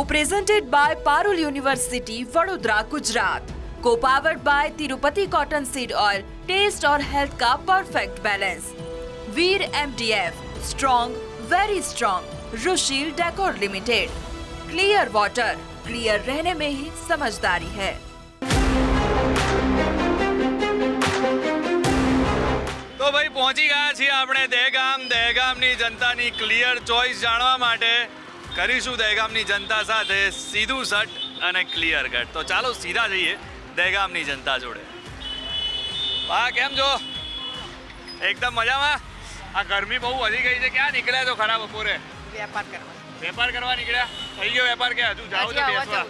Co-presented by Parul University, Vadodara, Gujarat. Co-powered by Tirupati Cotton Seed Oil. Taste और health का perfect balance. Veer MDF, strong, very strong. Rushil decor limited. Clear water, clear रहने में ही समझदारी है. તો ભાઈ પહોંચી ગયા છીએ આપણે દહેગામ દહેગામની જનતાની ક્લિયર ચોઇસ જાણવા માટે કરીશું દહેગામની જનતા સાથે સીધું સટ અને ક્લિયર કટ તો ચાલો સીધા જઈએ દહેગામની જનતા જોડે. હા કેમ છો? એકદમ મજામાં? આ ગરમી બહુ વધી ગઈ છે. ક્યાં નીકળ્યા તો ખરા બપોરે? વેપાર કરવા. વેપાર કરવા નીકળ્યા? થઈ ગયો વેપાર કે હજુ જાવ છો બેસવા.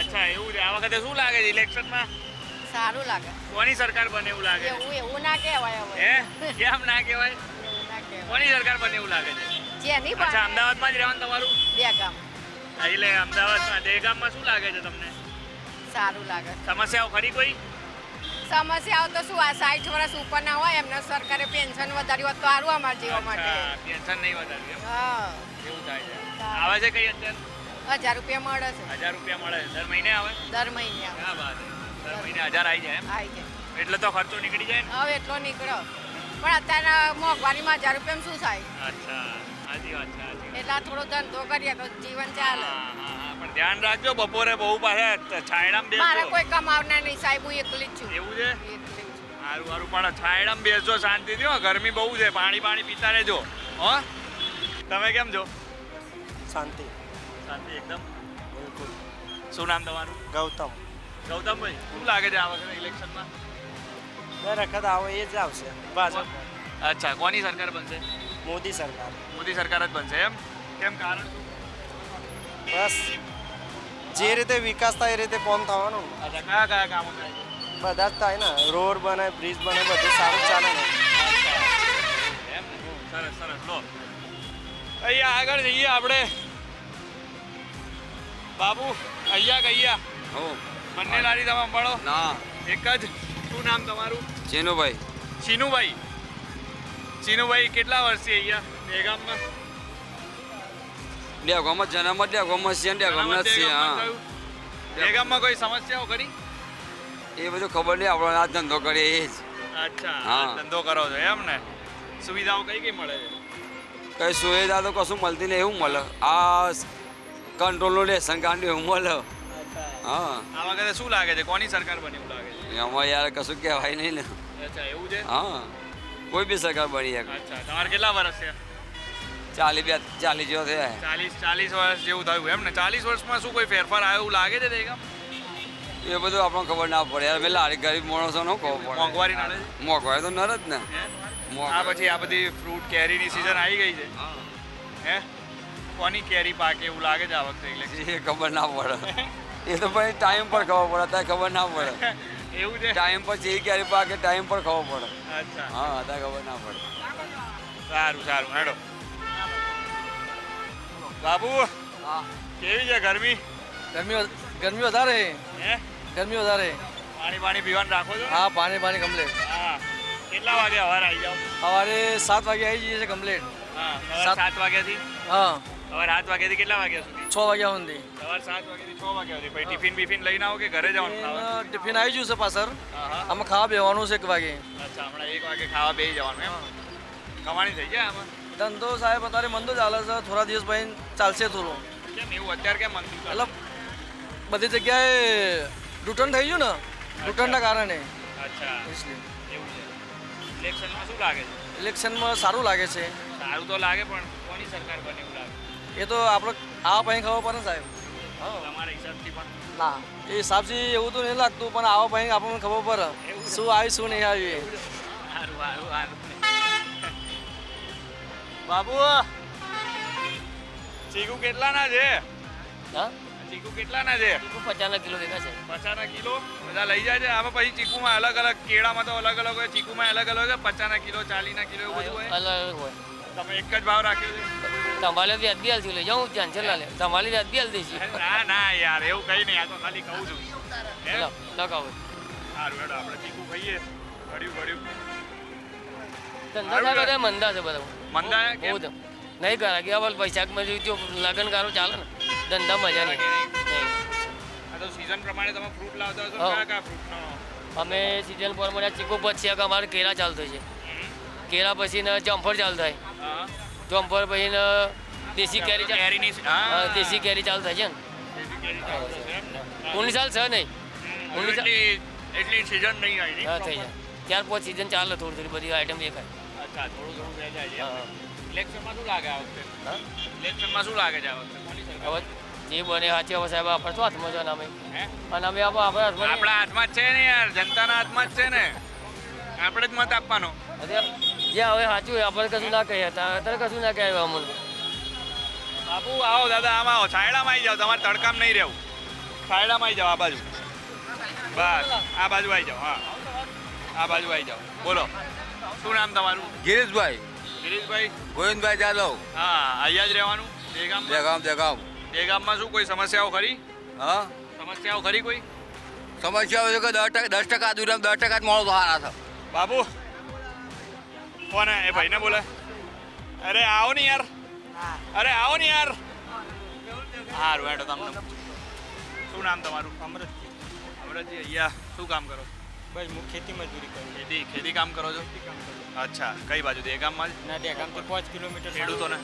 અચ્છા એવું છે. આ વખતે શું લાગે છે ઇલેક્શનમાં? સારું લાગે. કોની સરકાર બને એવું લાગે એવું એવું ના કહેવાય હવે. હે? કેમ ના કહેવાય. કોની સરકાર બને એવું લાગે છે? જેની અચ્છા પાસે અમદાવાદમાં જ રહેવાનું તમારું? બે ગામ. એટલે અમદાવાદમાં દહેગામમાં શું લાગે છે તમને? સારું લાગે. સમસ્યાઓ ખરી કોઈ? સમસ્યાઓ તો શું આ સાઠ વર્ષ ઉપરના હોય એમને સરકારે પેન્શન વધાર્યું હોત તો સારું અમારા જેવા માટે. પેન્શન નહીં વધાર્યું હા. એવું થાય છે. આવે છે કઈ અત્યારે? હજાર રૂપિયા મળે છે. હજાર રૂપિયા મળે છે. દર મહિને આવે? દર મહિને આવે. ક્યાં વાત દર મહિને હજાર આવી જાય એમ? આવી જાય. એટલે તો ખર્ચો નીકળી જાય ને? હવે એટલો નીકળ્યો. પણ અત્યારે મોંઘવારીમાં હજાર રૂપિયામાં શું થાય? અચ્છા. સાચી વાત છે સાચી વાત. એટલે થોડો ધંધો કરીએ તો જીવન ચાલે. હા, હા, હા, પણ ધ્યાન રાખજો બપોરે બહુ પાછા છાયડામાં મારે બેસજો કોઈ કમાવના નહીં સાહેબ હું એકલી જ છું. એવું છે? એકલી જ છું. સારું સારું પણ છાયડામાં બેસજો શાંતિથી હો ગરમી બહુ છે પાણી પાણી પીતા રહેજો. હો? તમે કેમ છો? શાંતિ. શાંતિ એકદમ? બિલકુલ. શું નામ તમારું? ગૌતમ. ગૌતમભાઈ શું લાગે છે આ વખતે ઇલેક્શનમાં દર વખત આવે એ જ આવશે. ભાજપ અચ્છા કોની સરકાર બનશે? મોદી સરકાર. મોદી સરકાર જ બનશે એમ? કેમ કારણ? બસ. જે રીતે વિકાસ થાય એ રીતે કોમ થવાનું અચ્છા કયા કયા કામો થાય બધા જ થાય ને. રોડ બને બ્રિજ બને બધું સારું ચાલે ને. સરસ સરસ. લો. અહીંયા આગળ જઈએ આપણે. બાબુ અહીંયા કહીયા હો. બંને લારી તમે મળો ના. એક જ. શું નામ તમારું? ચેનુભાઈ ચીનુભાઈ ચીનુભાઈ કેટલા વર્ષથી અહીંયા બે ગોમત જન્મ ગોમત છે બે જ છે હા. બેગામમાં કોઈ સમસ્યાઓ કરી એ બધું ખબર નહીં આપણો આ ધંધો કરીએ એ જ. અચ્છા હા. ધંધો કરો છો એમ ને? સુવિધાઓ કઈ કઈ મળે? છે કઈ સુવિધા તો કશું મળતી નહીં એવું મળે. આ કંટ્રોલનું લેસન કાર્ડ એવું મળે. હા. આ વખતે શું લાગે છે? કોની સરકાર બની એવું લાગે છે? એમાં યાર કશું કહેવાય નહીં ને. અચ્છા એવું છે? હા. કોઈ બી સરકાર બની શકે. અચ્છા તમારે કેટલા વર્ષ છે? ચાલી બે ચાલીસ જેવો થયા. ચાલીસ ચાલીસ વર્ષ જેવું થયું એમ ને? ચાલીસ વર્ષમાં શું કોઈ ફેરફાર આવ્યો એવું લાગે છે દેગામ એ બધું આપણને ખબર ના પડે. યાર પેલા લારી ગરીબ માણસો નો ખબર પડે? મોંઘવારી નડે મોંઘવારી તો નડે જ ને. આ પછી આ બધી ફ્રૂટ કેરીની સિઝન આવી ગઈ છે? હે. કોની કેરી પાકે એવું લાગે છે આ વખતે? એટલે એ ખબર ના પડે. એ તો પછી ટાઈમ પર ખબર પડે ત્યાં ખબર ના પડે. એવું છે? ટાઈમ પર જે ક્યારે પાકે ટાઈમ પર ખબર પડે. અચ્છા. હા અત્યારે ખબર ના પડે. સારું સારું. હેડો. બાબુ કેવી છે ગરમી? ગરમી ગરમી વધારે. હે? ગરમી વધારે. પાણી પાણી પીવાનું રાખો છો? હા પાણી પાણી કમ્પ્લેટ હા. કેટલા વાગે સવારે આવી જાઓ? સવારે સાત વાગે આવી જઈએ છે કમ્પ્લેટ હા સાત વાગ્યાથી? હા. સવાર સાત વાગ્યાથી કેટલા વાગ્યા સુધી? છ વાગ્યા સુધી. સવાર સાત વાગ્યાથી છ વાગ્યા સુધી. પછી ટિફિન બિફિન લઈને આવો કે ઘરે જવાનું ટિફિન આવી ગયું છે પાછળ. આમાં ખાવા બેવાનું છે એક વાગે. અચ્છા હમણાં એક વાગે ખાવા બે જવાનું એમ? કમાણી થઈ જાય આમાં? ધંધો સાહેબ અત્યારે મંદો ચાલે છે. થોડા દિવસ પછી ચાલશે થોડું. કેમ એવું? અત્યારે કેમ મંદુ એટલે બધી જગ્યાએ લૂંટણ થઈ ગયું ને? લૂંટણના કારણે. અચ્છા. એવું છે. ઇલેક્શનમાં શું લાગે છે? ઇલેક્શનમાં સારું લાગે છે. સારું તો લાગે પણ કોની સરકાર બને એ તો આપણે આવા પછી ખબર પડે ને સાહેબ. તમારા હિસાબથી પણ. ના એ હિસાબથી એવું તો નહીં લાગતું પણ આવા પછી આપણને ખબર પડે. શું આવી શું નહીં આવી બાબુ ચીકુ કેટલાના છે? હા? ચીકુ કેટલાના છે? પચાસના કિલો દેખા છે. કિલો? બધા લઈ જાય છે. આમાં પછી ચીકુમાં અલગ અલગ કેળામાં તો અલગ અલગ હોય ચીકુમાં અલગ અલગ હોય પચાસના કિલો ચાલીના કિલો એવું બધું હોય. અલગ હોય. તમે એક જ ભાવ રાખ્યો છે. તમારે વ્યાજબી હાલથી લઈ જાઉં ટેન્શન ના લે. તમારી વ્યાજબી હાલ છે. ના ના યાર એવું કઈ નહીં. આ તો ખાલી કહું છું. લગાવો. સારું હેડો આપણે ચીકુ ખાઈએ. ઘડ્યું ઘડ્યું ધંધા ના મંદા છે બધા. મંદા કેમ? નહીં કરા કે હવે પૈસા મજૂરી તો લગન કરો ચાલે ને. ધંધા મજા નહીં. નહીં. આ તો સીઝન પ્રમાણે તમે ફ્રૂટ લાવતા હશો કયા કયા ફ્રૂટનો અમે સિઝન ચીકુ પછી અમારે કેળા ચાલુ થાય છે કેળા પછી ને જમ્ફર ચાલતો થાય જમ્ફર પછી દેશી કેરી કેરીની દેશી કેરી ચાલુ થાય છે ને ઉની સાલ છે નહીં? ઉની સાલ એટલી સિઝન નહીં આવી હા થઈ જાય. ત્યાર પછી સિઝન ચાલે થોડી થોડી બધી આઈટમ દેખાય. અચ્છા થોડું થોડું વેચાય છે. ઇલેક્શનમાં શું લાગે આ વખતે? ઇલેક્શનમાં શું લાગે છે આ વખતે? હવે જે બને સાચી હવે સાહેબ આપણે શું હાથમાં છે નામે અને અમે આપણે આપણા હાથમાં જ છે ને યાર જનતાના હાથમાં જ છે ને. આપણે જ મત આપવાનો. જે હવે સાચું હોય આપણે કશું ના કહીએ. અત્યારે કશું ના કહેવાય અમને બાપુ આવો દાદા આમાં આવો. છાયડામાં આવી જાઓ. તમારે તડકામ નહીં રહેવું. છાયડામાં આવી જાઓ આ બાજુ. બસ આ બાજુ આવી જાઓ હા. આ બાજુ આવી જાઓ. બોલો. શું નામ તમારું? ગિરીશભાઈ. ગિરીશભાઈ? ગોવિંદભાઈ જાદવ. હા અહીંયા જ રહેવાનું? દેગામ દેગામ દેગામ દેગામમાં શું કોઈ સમસ્યાઓ ખરી? હા? સમસ્યાઓ ખરી કોઈ? સમસ્યાઓ છે કે દસ ટકા દસ ટકા દુનિયા દસ ટકા જ માણસો હારા છે. બાબુ કોને એ ભાઈને બોલે અરે આવો ને યાર અરે આવો ને યાર હારું હેડો તમને શું નામ તમારું અમૃતજી અમરતજી અહીંયા શું કામ કરો બસ હું ખેતી મજૂરી કરું ખેતી ખેતી કામ કરો છો અચ્છા કઈ બાજુ દેગામમાં જ ના ગામથી પાંચ કિલોમીટર ખેડૂતોને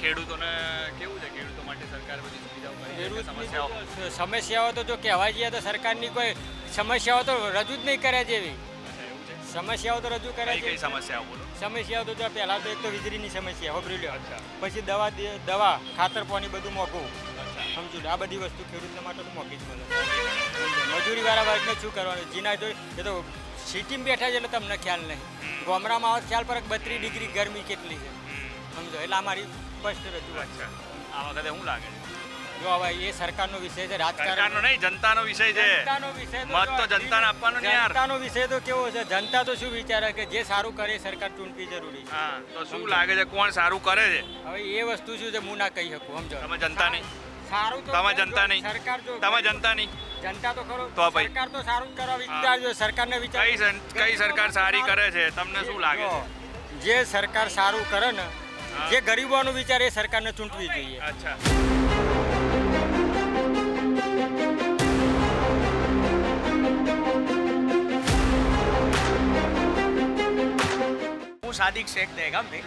ખેડૂતોને કેવું છે ખેડૂતો માટે સરકાર બધી સુવિધાઓ સમસ્યાઓ સમસ્યાઓ તો જો કહેવા જઈએ તો સરકારની કોઈ સમસ્યાઓ તો રજૂ જ નહીં કર્યા જેવી સમસ્યાઓ તો રજૂ કરે છે. કઈ સમસ્યાઓ? બોલો. સમસ્યાઓ તો જો પહેલાં તો એક તો વીજળીની સમસ્યા હોબરી લ્યો. પછી દવા દવા ખાતર પાણી બધું મોંઘું. સમજો આ બધી વસ્તુ ખેડૂતને માટે તો મોંઘી જ બોલો મજૂરી વાળા વર્ગને શું કરવાનું? જીના જો એ તો સિટીમાં બેઠા છે એટલે તમને ખ્યાલ નહીં. ગામડામાં આવો ખ્યાલ પર બત્રીસ ડિગ્રી ગરમી કેટલી છે. સમજો એટલે આ મારી સ્પષ્ટ રજૂઆત છે. આ વખતે શું લાગે? છે જો હવે એ સરકારનો વિષય છે રાજકારણ. નહીં જનતાનો વિષય છે. જનતાનો વિષય મત તો જનતાને આપવાનો ને યાર. જનતાનો વિષય તો કેવો છે? જનતા તો શું વિચારે કે જે સારું કરે સરકાર ચૂંટવી જરૂરી છે? હા તો શું લાગે છે કોણ સારું કરે છે? હવે એ વસ્તુ શું છે હું ના કહી શકું સમજો. તમે જનતાની સારું તો તમે જો જનતાની સરકાર જો તમે જનતાની જનતા તો ખરો તો ભાઈ. સરકાર તો સારું કરવા વિચારજો સરકારને વિચાર કઈ કઈ સરકાર સારી કરે છે તમને શું લાગે છે? જે સરકાર સારું કરે ને જે જે ગરીબોનું વિચાર એ સરકારને ચૂંટવી જોઈએ. અચ્છા. હું સાદિક શેખ દહેગામથી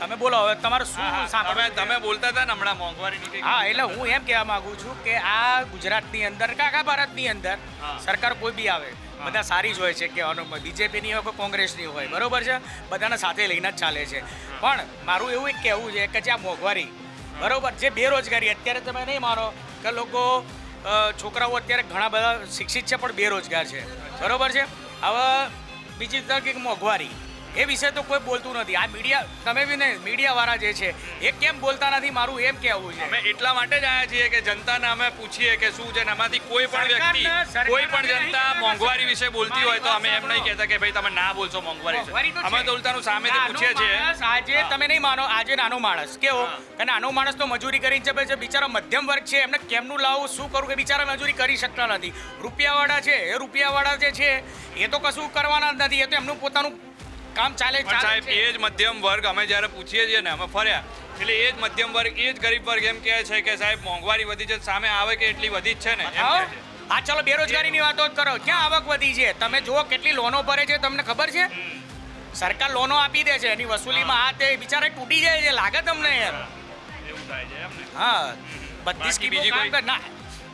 તમે બોલો હવે તમારે શું તમે તમે બોલતા હતા ને હમણાં મોંઘવારી હા એટલે હું એમ કહેવા માંગુ છું કે આ ગુજરાતની અંદર કે આખા ભારતની અંદર સરકાર કોઈ બી આવે બધા સારી જ હોય છે કે બીજેપીની હોય કે કોંગ્રેસની હોય બરોબર છે? બધાને સાથે લઈને જ ચાલે છે. પણ મારું એવું એક કહેવું છે કે જે આ મોંઘવારી બરોબર જે બેરોજગારી અત્યારે તમે નહીં માનો કે લોકો છોકરાઓ અત્યારે ઘણા બધા શિક્ષિત છે પણ બેરોજગાર છે. બરોબર છે? હવે બીજી તક એક મોંઘવારી. એ વિશે તો કોઈ બોલતું નથી. આ મીડિયા તમે બી ને મીડિયાવાળા જે છે એ કેમ બોલતા નથી? મારું એમ કહેવું છે. અમે એટલા માટે જ આવ્યા છીએ કે જનતાને અમે પૂછીએ કે શું છે એમાંથી કોઈ પણ વ્યક્તિ કોઈ પણ જનતા મોંઘવારી વિશે બોલતી હોય તો અમે એમ નહીં કહેતા કે ભાઈ તમે ના બોલશો મોંઘવારી અમે તો ઉલટાનું સામેથી નાનો પૂછીએ છીએ. આજે તમે નહીં માનો આજે નાનો માણસ કેવો. કે નાનો માણસ તો મજૂરી કરીને ચપે છે બિચારા મધ્યમ વર્ગ છે એમને કેમનું લાવવું શું કરવું કે બિચારા મજૂરી કરી શકતા નથી? રૂપિયાવાળા છે એ રૂપિયાવાળા જે છે એ તો કશું કરવાના જ નથી એ તો એમનું પોતાનું કામ ચાલે પણ સાહેબ છે. એ જ મધ્યમ વર્ગ અમે જ્યારે પૂછીએ છીએ ને અમે ફર્યા. એટલે એ જ મધ્યમ વર્ગ એ જ ગરીબ વર્ગ એમ કહે છે કે સાહેબ મોંઘવારી વધી છે સામે આવે કે એટલી વધી જ છે ને હા છે. ચલો બેરોજગારીની વાતો જ કરો. ક્યાં આવક વધી છે? તમે જુઓ કેટલી લોનો ભરે છે તમને ખબર છે? સરકાર લોનો આપી દે છે એની વસૂલીમાં આ તે બિચારા તૂટી જાય છે લાગે તમને યાર એવું થાય છે હા બધી સ્કીમો કામ? કર- ના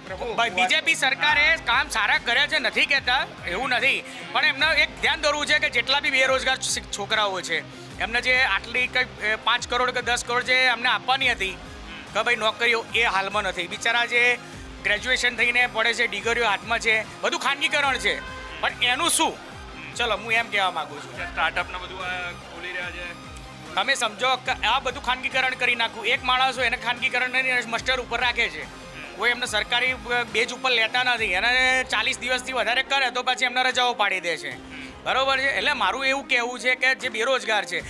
બીજેપી સરકારે કામ સારા કર્યા છે નથી કહેતા એવું નથી. પણ એમને એક ધ્યાન દોરવું છે કે જેટલા બી બેરોજગાર છોકરાઓ છે એમને જે આટલી કંઈ પાંચ કરોડ કે દસ કરોડ જે એમને આપવાની હતી કે ભાઈ નોકરીઓ એ હાલમાં નથી. બિચારા જે ગ્રેજ્યુએશન થઈને પડે છે ડિગ્રીઓ હાથમાં છે બધું ખાનગીકરણ છે. પણ એનું શું? ચલો હું એમ કહેવા માગું છું. સ્ટાર્ટઅપને બધું ખોલી રહ્યા છે. તમે સમજો કે આ બધું ખાનગીકરણ કરી નાખું. એક માણસ હોય એને ખાનગીકરણ મસ્ટર ઉપર રાખે છે. કોઈ એમને સરકારી બેજ ઉપર લેતા નથી. એને ચાલીસ દિવસથી વધારે કરે તો પછી એમને રજાઓ પાડી દે છે. બરોબર છે? એટલે મારું એવું કહેવું છે કે જે બેરોજગાર છે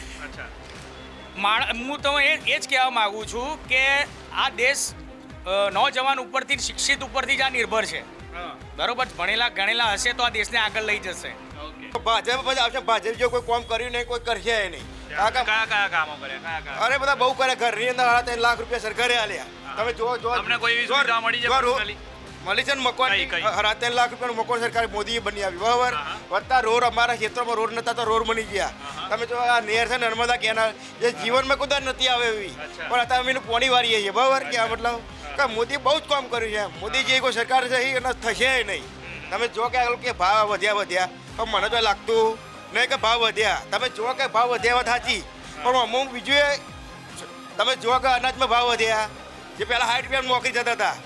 માણ હું તો એ એ જ કહેવા માગું છું કે આ દેશ નવજવાન નૌજવાન ઉપરથી શિક્ષિત ઉપરથી જ આ નિર્ભર છે. બરોબર? ભણેલા ગણેલા હશે તો આ દેશને આગળ લઈ જશે. ભાજપ જ આવશે. ભાજપ જો કોઈ કામ કર્યું નહીં કોઈ કરશે નહીં. કયા કયા કામો કર્યા? કયા કયા? અરે બધા બહુ કરે ઘરની અંદર સાડા ત્રણ લાખ રૂપિયા સરકારે આલ્યા. તમે જો જો તમને કોઈ એવી સુવિધા મળી છે મળી છે ને કઈ? હરા ત્રણ લાખ રૂપિયાનું મકવાન સરકારે મોદીએ બની આવી બરાબર? વધતા રોડ અમારા ક્ષેત્રમાં રોડ નતા તો રોડ બની ગયા. તમે જો આ નેર છે નર્મદા કેનાલ જે જીવનમાં કુદર નથી આવે એવી. પણ અત્યારે અમે પોણી વારીએ છીએ. બરાબર? કે આ મતલબ? કે મોદી બહુ જ કામ કર્યું છે મોદી જે કોઈ સરકાર છે એ થશે નહીં. તમે જો કે કે ભાવ વધ્યા વધ્યા. પણ મને તો લાગતું નહીં કે ભાવ વધ્યા. તમે જુઓ કે ભાવ વધ્યા વાત સાચી. પણ અમુક બીજું તમે જુઓ કે અનાજમાં ભાવ વધ્યા. જે પહેલાં સાઠ રૂપિયા નોકરી જતા હતા.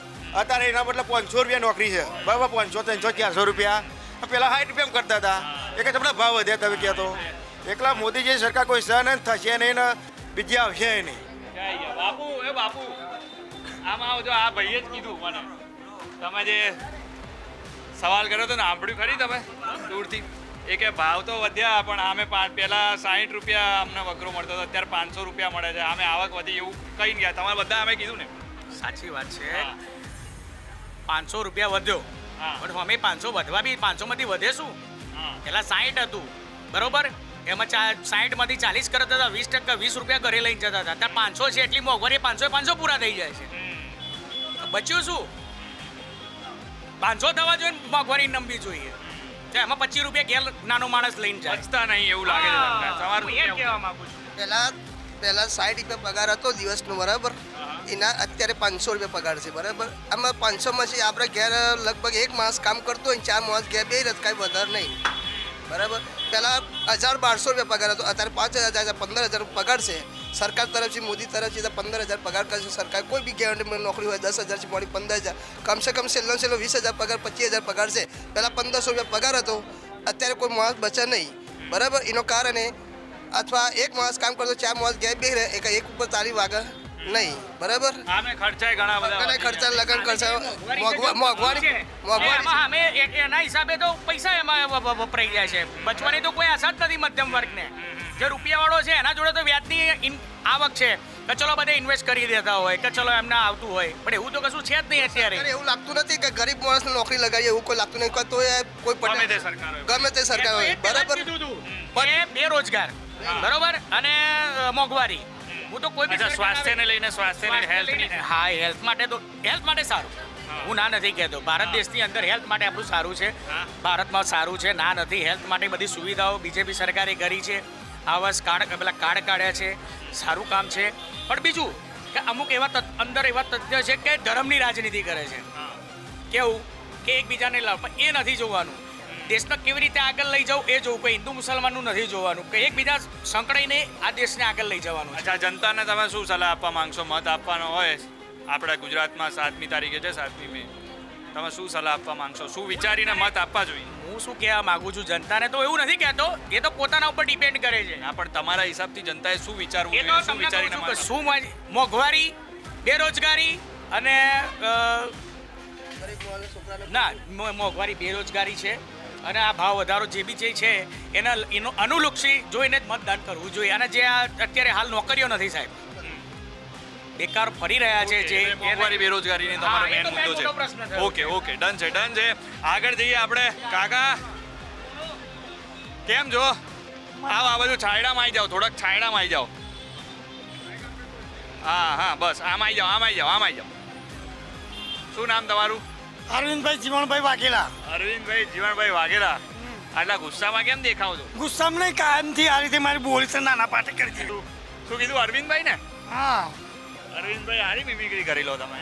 અત્યારે એના બદલે પાંચસો રૂપિયા નોકરી છે. બરાબર, પાંચસો, ત્રણસો, ચારસો રૂપિયા. પહેલાં સાઠ રૂપિયા કરતા હતા. એ કે તમને ભાવ વધ્યા તમે કહેતો એકલા મોદીજી સરકાર કોઈ સહન થશે નહીં ને બીજી આવશે નહીં. બાપુ, એ બાપુ. આમાં આવજો, આ ભાઈએ જ કીધું મને. તમે જે સવાલ કર્યો હતો ને સાંભળ્યું ખરી તમે, દૂરથી. એ કે ભાવ તો વધ્યા પણ આમે પહેલા સાહીઠ રૂપિયા અમને વકરો મળતો હતો અત્યારે પાંચસો રૂપિયા મળે છે. અમે આવક વધી એવું કઈ ગયા. તમારે બધા અમે કીધું ને? સાચી વાત છે. પાંચસો રૂપિયા વધ્યો. પણ અમે પાંચસો વધવા બી પાંચસોમાંથી વધે શું. પહેલાં સાઠ હતું. બરોબર? એમાં ચા સાઠમાંથી ચાલીસ કરતા હતા વીસ ટકા વીસ રૂપિયા ઘરે લઈને જતા હતા. ત્યાં પાંચસો છે એટલી મોંઘવારી પાંચસો પાંચસો પૂરા થઈ જાય છે. બચ્યું શું? પાંચસો થવા જોઈએ મોંઘવારી નંબી જોઈએ. એમાં પચીસ રૂપિયા ગેર નાનો માણસ લઈને જાય. બચતા નહીં એવું લાગે છે તમારું એ કહેવા માંગુ છું. પહેલા પહેલા સાઠ રૂપિયા પગાર હતો દિવસનો બરાબર? એના અત્યારે પાંચસો રૂપિયા પગાર છે બરાબર? આમાં પાંચસોમાંથી આપણે ઘેર લગભગ એક માસ કામ કરતો હોય ને ચાર માસ ઘેર બે રજ કાંઈ વધારે નહીં. બરાબર? પહેલાં હજાર બારસો રૂપિયા પગાર હતો, અત્યારે પાંચ હજાર, પંદર હજાર પગાર છે સરકાર તરફથી, મોદી તરફથી પંદર હજાર પગાર કરશે. સરકાર કોઈ બી ગેરંટી નોકરી હોય, દસ હજારથી મળી પંદર હજાર. કમસે કમ છેલ્લો છેલ્લો વીસ હજાર પગાર, પચીસ હજાર પગાર છે પહેલાં પંદરસો રૂપિયા પગાર હતો, અત્યારે કોઈ માણસ બચે નહીં. બરાબર? એનો કારણે અથવા એક માણસ કામ કરતો, ચાર માણસ ગેપ બે રહે એક એક ઉપર તારી વાગે. નહીં બરાબર? આમે ખર્ચાય ઘણા બધા કને ખર્ચા લગન ખર્ચા મોંઘવારી મોંઘવા- મોંઘવારી અમે એના હિસાબે તો પૈસા એમાં વપરાઈ જાય છે. બચવાની તો કોઈ આશા જ નથી મધ્યમ વર્ગને. જે રૂપિયાવાળો છે એના જોડે તો વ્યાજની આવક છે કે ચલો બધે ઇન્વેસ્ટ કરી દેતા હોય કે ચલો એમને આવતું હોય. પણ એવું તો કશું છે જ નહીં અત્યારે. એવું લાગતું નથી કે ગરીબ માણસ નોકરી લગાવીએ એવું કોઈ લાગતું નહીં. તો એ કોઈ ગમે તે સરકાર ગમે તે સરકાર હોય. બરાબર? પણ બેરોજગાર. બરોબર? અને મોંઘવારી. હું તો કોઈ બી સ્વાસ્થ્યને લઈને સ્વાસ્થ્યને લઈને- હા હેલ્થ માટે તો હેલ્થ માટે સારું. હું. ના નથી કહેતો. ભારત દેશની અંદર હેલ્થ માટે આપણું સારું છે. ભારતમાં સારું છે ના નથી. હેલ્થ માટે બધી સુવિધાઓ બીજેપી સરકારે કરી છે. આવાસ કાર્ડ પેલા કાર્ડ કાઢ્યા છે. સારું કામ છે. પણ બીજું કે અમુક એવા અંદર એવા તથ્ય છે કે ધર્મની રાજનીતિ કરે છે. કેવું? કે એકબીજાને લાવ પણ એ નથી જોવાનું. દેશને કેવી રીતે આગળ લઈ જવું એ જોવું. કે હિન્દુ મુસલમાનનું નથી જોવાનું. કે એકબીજા સંકળાઈને આ દેશને આગળ લઈ જવાનું છે. અચ્છા જનતાને તમે શું સલાહ આપવા માંગશો? મત આપવાનો હોય. આપણા ગુજરાતમાં સાતમી તારીખે છે સાતમી મે. તમે શું સલાહ આપવા માંગશો? શું વિચારીને મત આપવા જોઈએ? હું શું કહેવા માંગુ છું? જનતાને તો એવું નથી કહેતો. એ તો પોતાના ઉપર ડિપેન્ડ કરે છે. હા પણ તમારા હિસાબથી જનતાએ શું વિચારવું જોઈએ? શું વિચારીને શું મોંઘવારી બેરોજગારી અને ના મોંઘવારી બેરોજગારી છે. અને આ ભાવ વધારો જે બી જે છે એના એનો અનુલક્ષી જોઈને જ મતદાન કરવું જોઈએ. અને જે આ અત્યારે હાલ નોકરીઓ નથી સાહેબ. બેકાર ફરી રહ્યા છે જે મોંઘવારી બેરોજગારીની તમારો મેન મુદ્દો છે. ઓકે ઓકે ડન છે ડન છે. આગળ જઈએ આપણે. કાકા કેમ જો આવ આ બાજુ છાયડામાં આવી જાઓ થોડાક છાયડામાં આવી જાઓ. હા હા બસ આમ આવી જાઓ આમ આવી જાઓ આમ આવી જાઓ. શું નામ તમારું? અરવિંદભાઈ જીવણભાઈ વાઘેલા. અરવિંદભાઈ જીવણભાઈ વાઘેલા. આટલા ગુસ્સામાં કેમ દેખાવ છો? ગુસ્સામાં નહીં કાયમથી આ રીતે મારી બોલી છે નાના પાટે કરી દીધું. શું કીધું અરવિંદભાઈ ને? હા. અરવિંદભાઈ હારી મિમિક્રી કરી લો તમે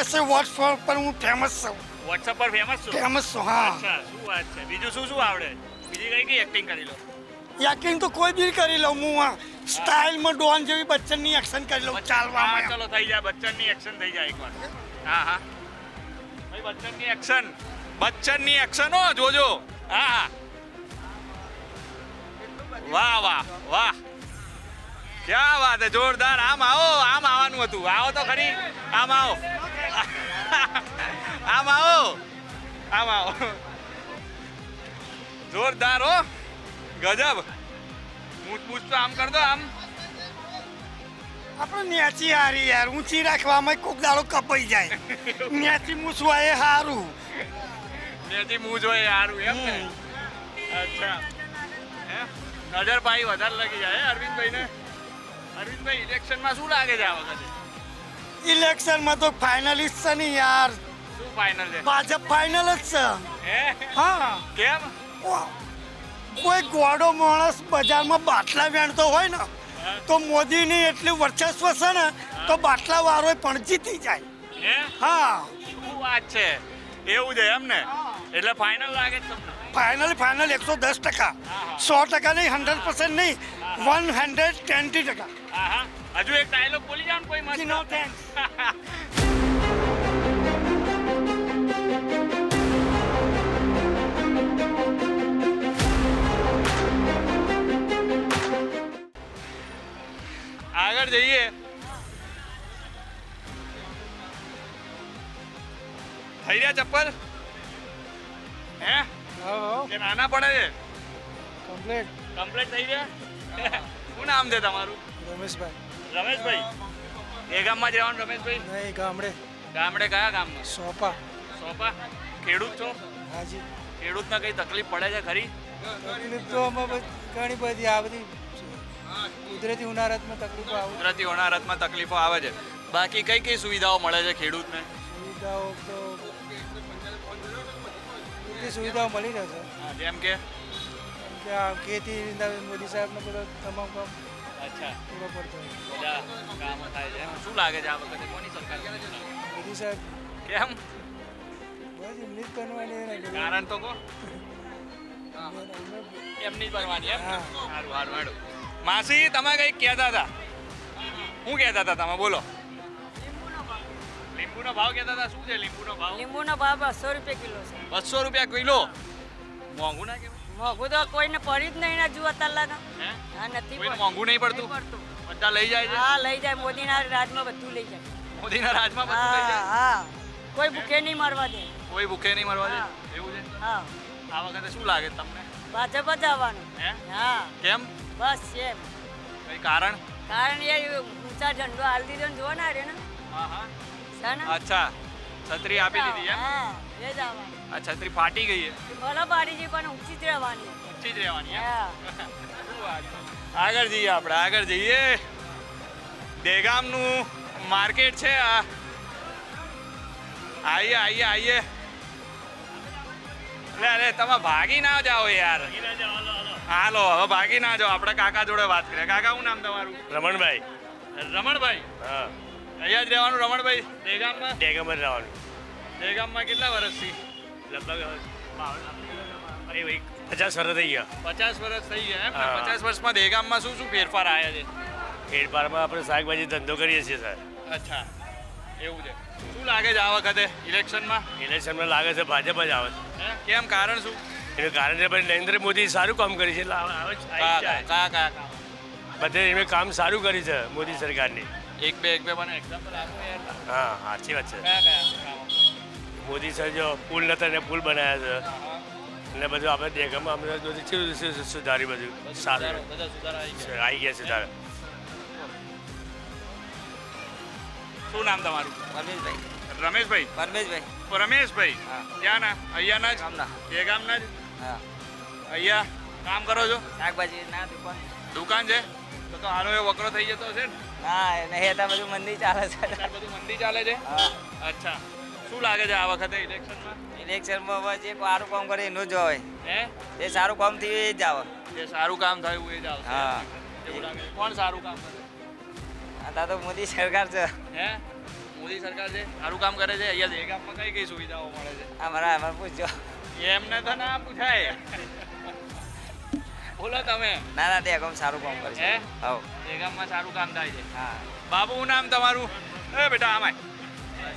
એસે વોટ્સઅપ પર હું ફેમસ છું. વોટ્સઅપ પર ફેમસ છું? ફેમસ છું હા. અચ્છા શું વાત છે? બીજું શું શું આવડે? બીજી કઈ કઈ એક્ટિંગ કરી લો? યાકિંગ તો કોઈ બી કરી લઉં હું આ સ્ટાઇલમાં ડોન જેવી બચ્ચનની એક્શન કરી લઉં ચાલવામાં. ચલો થઈ જાય. બચ્ચનની એક્શન થઈ જાય એકવાર. હા હા. બચ્ચનની એક્શન બચ્ચનની એક્શન જોજો. હા. વાહ વાહ વાહ. ક્યાં વાત જોરદાર. આમ આવો, આમ આવવાનું હતું. આવો તો ખરી. આમ આવો. આમ આવો. આમ આવો. જોરદાર હો. ગજબ. મૂછ મૂછ તો આમ કર દો આમ. આપણે નેચી હારી યાર. ઊંચી રાખવામાં કોક દાડો કપાઈ જાય. નેચી મૂછવા એ સારું ત્યાંથી મૂજ એ હારું એમ ને? અચ્છા. હે? નજર ભાઈ વધારે લાગી જાય હે અરવિંદભાઈ ને અરવિંદભાઈ ઇલેક્શનમાં શું લાગે છે આ વખતે? ઇલેક્શનમાં તો ફાઇનલિસ્ટ છે ને યાર. શું ફાઇનલ છે? ભાજપ ફાઇનલ જ છે. હા? કેમ? કોઈ ગોડો માણસ બજારમાં બાટલા વેણતો હોય ને તો મોદીની એટલું વર્ચસ્વ છે ને તો બાટલા વાળો પણ જીતી જાય. હા? વાત છે? એવું છે એમ ને? એટલે ફાઇનલ લાગે તમને? ફાઇનલ ફાઇનલ એકસો દસ ટકા. સો ટકા નહીં હંડ્રેડ પર્સન્ટ નહીં. વન હંડ્રેડ ટ્વેન્ટી ટકા. હજુ એક ડાયલોગ બોલી જાવ કોઈ મસ્ત. નો થેન્ક્સ આગળ જઈએ. થઈ રહ્યા ચપ્પલ? હે? કે નાના પડે છે. કમ્પ્લીટ કમ્પ્લીટ થઈ ગયા? શું નામ છે તમારું? રમેશભાઈ. રમેશભાઈ. એ ગામમાં જ રહેવાનું રમેશભાઈ? નહીં ગામડે. ગામડે કયા ગામમાં? સોપા. સોપા? ખેડૂત છો? હાજી. ખેડૂતને કઈ તકલીફ પડે છે ખરી? તકલીફ તો ઘણી બધી આ બધી કુદરતી ઉનાળામાં તકલીફો આવે? કુદરતી ઉનાળામાં તકલીફો આવે છે. બાકી કઈ કઈ સુવિધાઓ મળે છે ખેડૂતને? સુવિધાઓ તો બધી સુવિધાઓ મળી રહે છે. જેમ કે? ખેતી મોદી સાહેબનો બધો તમામ કામ અચ્છા. પૂરો પડતો બધા કામો થાય છે. શું લાગે છે આ વખતે કોની સરકાર મોદી સાહેબ. કેમ? બસ એમની જ બનવાની કારણ તો કો એમની જ બનવાની એમ? સારું સારું હેડો માસી તમે કઈ કહેતા હતા. શું કહેતા હતા તમે? બોલો. લીંબુનો ભાવ કહેતા હતા. શું છે લીંબુનો ભાવ? લીંબુનો ભાવ બસો રૂપિયા કિલો છે. બસો રૂપિયા કિલો? મોંઘું ના કેવું મોંઘું તો કોઈને પડી જ નહીં ના જુઓ તલ્લાના. હા? નથી મોંઘું નહીં પડતું? બધા લઈ જાય હા લઈ જાય. મોદીના રાજમાં બધું લઈ જાય. મોદીના રાજમાં બધું લઈ હા જાય? હા કોઈ ભૂખે નહીં મરવા દે. કોઈ ભૂખે નહીં મરવા દે? એવું છે? હા. આ વખતે શું લાગે તમને? ભાજપ જ આવવાનું. હા. કેમ? બસ એમ. કઈ કારણ? કારણ એ ઊંચા ઝંડો હાલ દીધો ને જોવો ના રે ને. હા હા. અચ્છા. છત્રી આપી દીધી એમ? હા એ જ આવવાનું આ છત્રી ફાટી ગઈ છે ભલે પાડી છે પણ ઊંચી જ રહેવાની ઊંચી જ રહેવાની હા. આગળ જઈએ આપણે આગળ જઈએ. દેગામનું માર્કેટ છે આ. આઈએ આઈએ આઈએ. અરે અરે તમે ભાગી ના જાઓ યાર. હાલો હવે ભાગી ના જાઓ. આપણે કાકા જોડે વાત કરીએ. કાકા શું નામ તમારું? રમણભાઈ. રમણભાઈ? હા. અહીંયા જ રહેવાનું રમણભાઈ? દેગામમાં? ડેગમર રહેવાનું. દેગામમાં કેટલા વર્ષથી? લગભગ અરે ભાઈ પચાસ વર્ષ થઈ ગયા. પચાસ વર્ષ થઈ ગયા એમ પચાસ વર્ષમાં દેગામમાં શું શું ફેરફાર આવ્યા છે? ફેરફારમાં આપણે શાકભાજી ધંધો કરીએ છીએ સર અચ્છા. એવું છે. શું લાગે છે આ વખતે ઇલેક્શનમાં? ઇલેક્શનમાં લાગે છે ભાજપ જ આવે છે. કેમ? કારણ શું? એનું કારણ છે ભાઈ નરેન્દ્ર મોદી સારું કામ કર્યું છે એટલે? બધે એમણે કામ સારું કર્યું છે મોદી સરકારની. એક બે એક બે મને એક્ઝામ્પલ આપો યાર. હા સાચી વાત છે? મોદી સર જો પુલ નતા ને પુલ બનાવ્યા છે. અને બધું આપણે દેખામાં અમને બધું સુધાર્યું બધું? સારું. બધા સુધારા આવી ગયા. સુધાર. શું નામ તમારું? રમેશભાઈ? રમેશભાઈ રમેશભાઈ રમેશભાઈ. ક્યાં ના અહીંયાના જ? એ ગામના જ? હા અહીંયા કામ કરો છો? શાકભાજી ના દુકાન. દુકાન છે? તો તો હારો એ વકરો થઈ જતો હશે ને? ના નહીં હતા બધું મંદિર ચાલે છે. બધું મંદી ચાલે છે? હા. અચ્છા. શું લાગે છે આ વખતે ઇલેક્શનમાં ઇલેક્શનમાં હવે જે સારું કામ કરે એનું જ હોય. હે? જે સારું કામ થયું એ જ આવે. જે સારું કામ થયું એ જ આવે. હા. એવું લાગે. કોણ સારું કામ કરે? આ તો મોદી સરકાર છે. હે? મોદી સરકાર છે? સારું કામ કરે છે? અહીંયા દેગામમાં કઈ કઈ સુવિધાઓ મળે છે? અમારા અમારે પૂછજો. એમને તો ના પૂછાય. બોલો તમે. ના ના તે એકમ સારું કામ કરે છે. હે? દેગામમાં સારું કામ થાય છે. હા. બાબુ હું નામ તમારું? એ બેટા આમાય.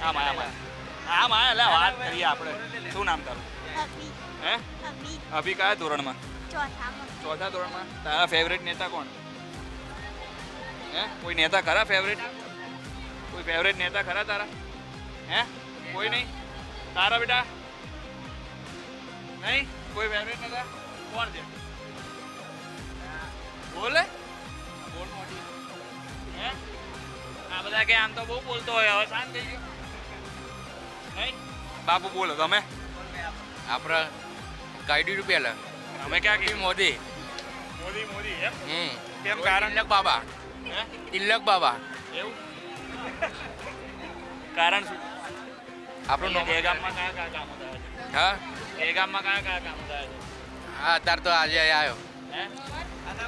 આમાય આમાય. આમાય એટલે વાત કરીએ આપણે. શું નામ તારું? હે? અભી. કયા ધોરણમાં? ચોથા ધોરણમાં? તારા ફેવરેટ નેતા કોણ? હે? કોઈ નેતા ખરા ફેવરેટ કોઈ ફેવરેટ નેતા ખરા તારા? હે? કોઈ નહીં? તારા બેટા? નહીં કોઈ ફેવરેટ નતા કોણ છે? બોલે. બોલ મોટી હે? આ બધા કે આમ તો બહુ બોલતો હોય હવે શાંત થઈ ગયો. નહીં? બાપુ બોલો તમે? આપણે કાઢી રૂપિયા અમે ક્યાં કીધું? મોદી મોદી મોદી એમ? હમ. કેમ કારણ? તિલક બાબા. હે? તિલક બાબા. એવું? કારણ શું? આપણું ગામમાં કયા કયા કામો હતા છે? હા ગામમાં કયા કયા કામ થાય છે? હા અત્યારે તો આજે આવ્યો હે?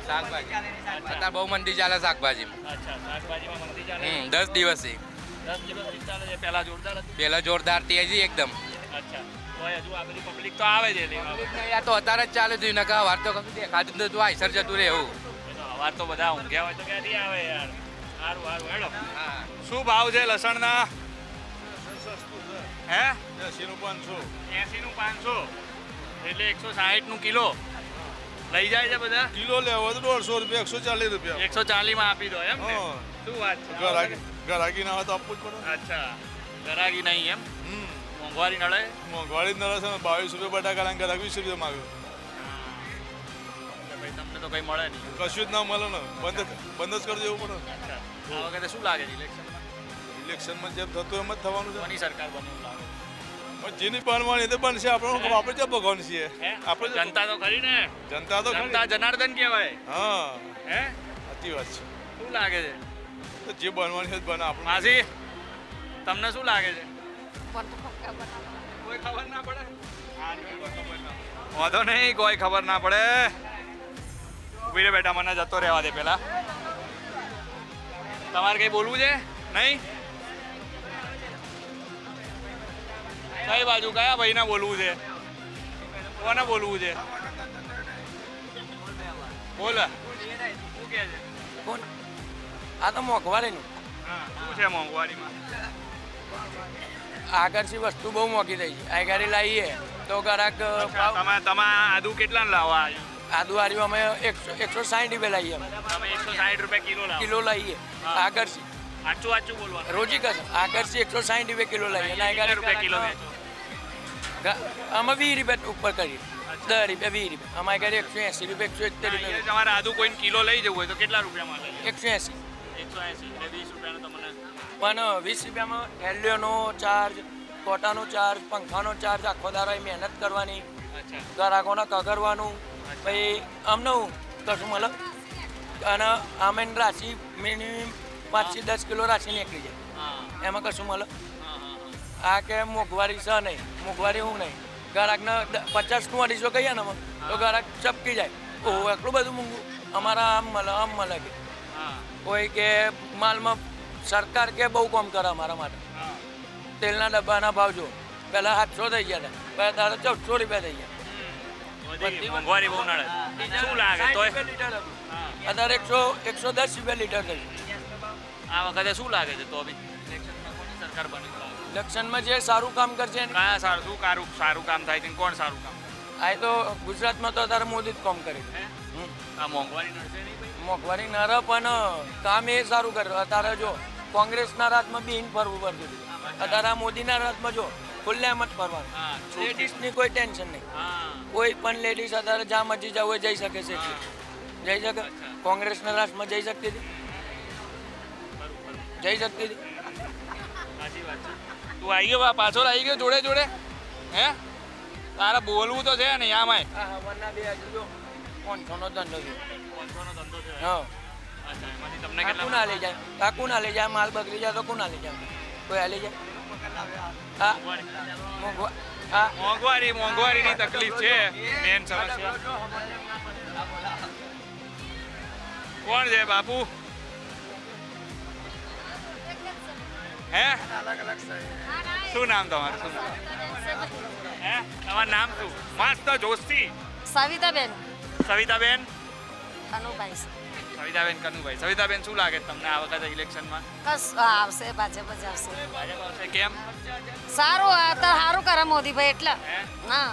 શાકભાજી. અત્યારે બહુ મંદી ચાલે શાકભાજીમાં. અચ્છા શાકભાજીમાં મંદી ચાલે? દસ દિવસથી. દસ દિવસથી ચાલે છે પહેલા જોરદાર એકદમ. અચ્છા તોય હજુ બધી પબ્લિક તો આવે છે લેવા તો અત્યારે જ ચાલે છે નકા વાર તો કશું દેખાતું નતું આઈસર જતું રહે એવું. વાર તો બધા ઊંઘ્યા હોય તો ક્યાંથી આવે યાર? સારું સારું હેડો. શું ભાવ છે લસણના? હે? એસીનું પાંચસો. એસીનું પાંચસો. એટલે એકસો સાહીઠનું કિલો. લઈ જાય છે બધા? કિલો લેવો તો દોઢસો રૂપિયા એકસો ચાલીસ રૂપિયા. એકસો ચાલીસમાં આપી દો એમ ને? શું વાત છે? ગરાગી ગરાગી ના હોય તો આપવું જ પડે અચ્છા. ગરાગી નહીં એમ? મોંઘવારી નડે? મોંઘવારી જ નરસ ને. બાવીસ રૂપિયા બટાકા ગરાગ વીસ રૂપિયા માગ્યો તમને તો કઈ મળે નહીં. કશું જ ના મળે ને. બંધ બંધ જ કરજો એવું પડે. આ વખતે શું લાગે છે ઇલેક્શનમાં ઇલેક્શનમાં જેમ થતું એમ જ થવાનું છે. કોની સરકાર બને એવું લાગે? પણ જેની બનવાની તે બનશે. આપણે આપણે જે ભગવાન છીએ. આપણે જનતા તો ખરી ને. જનતા તો. જનતા જનાર્દન કહેવાય. હા. હે? સાચી વાત છે. શું લાગે છે? તો જે બનવાની છે બને આપણે માસી તમને શું લાગે છે? કોઈ ખબર ના પડે? વાંધો નહીં કોઈ ખબર ના પડે. ઊભી બેટા મને જતો રહેવા દે પેલા તમારે કઈ બોલવું છે? નહીં? કઈ બાજુ? કયા ભાઈને બોલવું છે? કોને બોલવું છે? બોલ. કોણ? આ તો મોંઘવારીનું. શું છે મોંઘવારીમાં? આગળથી વસ્તુ બહુ મોંઘી થઈ છે આગળ લાવીએ તો ઘરાક તમે તમે આદુ કેટલા લાવવા આદુ આર્યું અમે એકસો એકસો સાઠ રૂપિયા લાવીએ અમે. એકસો સાઠ રૂપિયા કિલો કિલો લાવીએ. આગળથી. આચું આચું બોલવાનું. રોજી કશું આગળથી એકસો સાઠ રૂપિયા કિલો લાવીએ. અને આગળ રૂપિયા કિલો અમે વીસ રૂપિયા ઉપર કરીએ દસ રૂપિયા વીસ રૂપિયા અમારી ઘરે એકસો એંસી રૂપિયા એકસો સિત્તેર રૂપિયા તમારે આદુ કોઈને કિલો લઈ જવું હોય તો કેટલા રૂપિયામાં એકસો એંસી. એકસો એસી. એટલે વીસ રૂપિયાનો તમને પણ વીસ રૂપિયામાં હેલ્યોનો ચાર્જ કોટાનો ચાર્જ પંખાનો ચાર્જ આખો દારા મહેનત કરવાની. ગ્રાહકોને કગરવાનું. પછી અમને હું કશું મળે અને આમે રાશિ મિનિમમ પાંચથી દસ કિલો રાશિ નીકળી જાય. એમાં કશું મળે હા આ કે મોંઘવારી છે નહીં મોંઘવારી હું નહીં. ગ્રાહકને પચાસનું અઢીસો કહીએ ને તો ગ્રાહક ચપકી જાય. ઓહો એટલું બધું મોંઘું. અમારા આમ મળે આમ મળે કે. કોઈ કે માલમાં સરકાર કે બહુ કામ કરે અમારા માટે. તેલના ડબ્બાના ભાવ જો પહેલાં સાતસો થઈ ગયા હતા. તારે ચૌદસો રૂપિયા થઈ ગયા. મોંઘવારી બહુ નડે. શું લાગે તો અત્યારે એકસો એકસો દસ રૂપિયા લીટર થઈ આ વખતે શું લાગે છે તો બી? સરકાર બની? ઇલેક્શનમાં જે સારું કામ કરશે કયા સારું? શું સારું સારું કામ થાય છે ને કોણ સારું કામ? આ તો ગુજરાતમાં તો અત્યારે મોદી જ કામ કરે. છે. આ મોંઘવારી નડશે નહીં મોંઘવારી ના રહે પણ કામ એ સારું કરે. અત્યારે જો કોંગ્રેસના રાજમાં બીન ફરવું પડતું હતું. અત્યારે મોદીના રાજમાં જો ખુલ્લેમ જ ફરવાનું લેડીઝની કોઈ ટેન્શન નહીં. કોઈ પણ લેડીઝ અત્યારે જ્યાં મરજી જવું હોય જઈ શકે છે. જઈ શકે. કોંગ્રેસના રાજમાં જઈ શકતી હતી. જઈ શકતી હતી. સાચી વાત છે. તું આવી ગયો બા પાછળ આવી ગયો જોડે જોડે. હે? તારે બોલવું તો છે ને આમાંય આ હવાના બે હજુ જો. ધંધો છે. પાંચસોનો ધંધો છે. હા. અચ્છા એમાંથી તમને આ કેટલા કોના લઈ જાય. આ કોના લઈ જાય. માલ બગડી જાય તો કોના લઈ જાય. કોઈ આ લઈ જાય? હા મોંઘવા મોંઘવારી મોંઘવારીની તકલીફ છે. મેન સમસ્યા. કોણ છે બાપુ? હે? શું નામ તમારું? શું નામ? હે? તમારું નામ શું? મસ્ત જોશી. સવિતાબેન. સવિતાબેન? કનુભાઈ. સવિતાબેન કનુભાઈ. સવિતાબેન શું લાગે તમને આ વખતે ઇલેક્શનમાં? બસ આવશે ભાજપ જ આવશે. ભાજપ આવશે. કેમ? સારું તો સારું કરે મોદીભાઈ એટલે. ના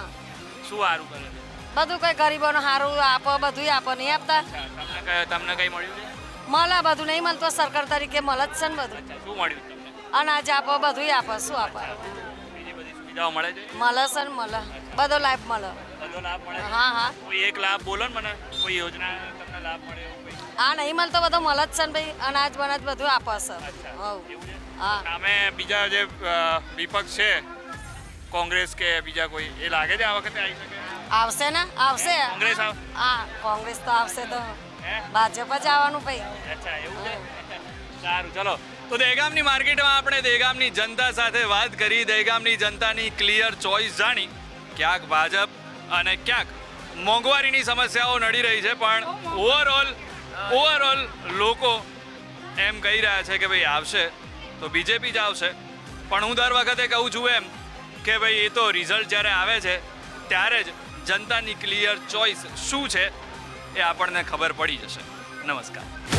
શું સારું કરે બધું કઈ ગરીબોને સારું આપો બધું આપો નહીં આપતા. તમને કઈ તમને કઈ મળ્યું મળે બધું નહીં મળતું. સરકાર તરીકે મળે જ છે ને બધું. શું મળ્યું અનાજ આપો બધું આપો. શું આપો? મળે છે? મળે છે ને મળે. બધો લાભ મળે. બધો લાભ મળે હા હા. કોઈ એક લાભ? બોલો ને મને. કોઈ યોજના તમને લાભ મળે હા આ નહીં મળતો બધો મળે જ છે ને ભાઈ. અનાજ બનાજ બધું આપો છે. હા. અમે બીજા જે વિપક્ષ છે કોંગ્રેસ કે બીજા કોઈ એ લાગે છે આ વખતે આવી શકે? આવશે ને? આવશે? કોંગ્રેસ હા કોંગ્રેસ તો આવશે તો ભાજપ જ આવવાનું ભાઈ. અચ્છા એવું છે? સારું ચલો. તો દહેગામની માર્કેટમાં આપણે દહેગામની જનતા સાથે વાત કરી. દહેગામની જનતાની ક્લિયર ચોઇસ જાણી ક્યાંક ભાજપ અને ક્યાંક મોંઘવારીની સમસ્યાઓ નડી રહી છે. પણ ઓવરઓલ ઓવરઓલ લોકો એમ કહી રહ્યા છે કે ભાઈ આવશે તો બીજેપી જ આવશે. પણ હું દર વખતે કહું છું એમ કે ભાઈ એ તો રિઝલ્ટ જ્યારે આવે છે ત્યારે જ જનતાની ક્લિયર ચોઇસ શું છે એ આપણને ખબર પડી જશે. નમસ્કાર.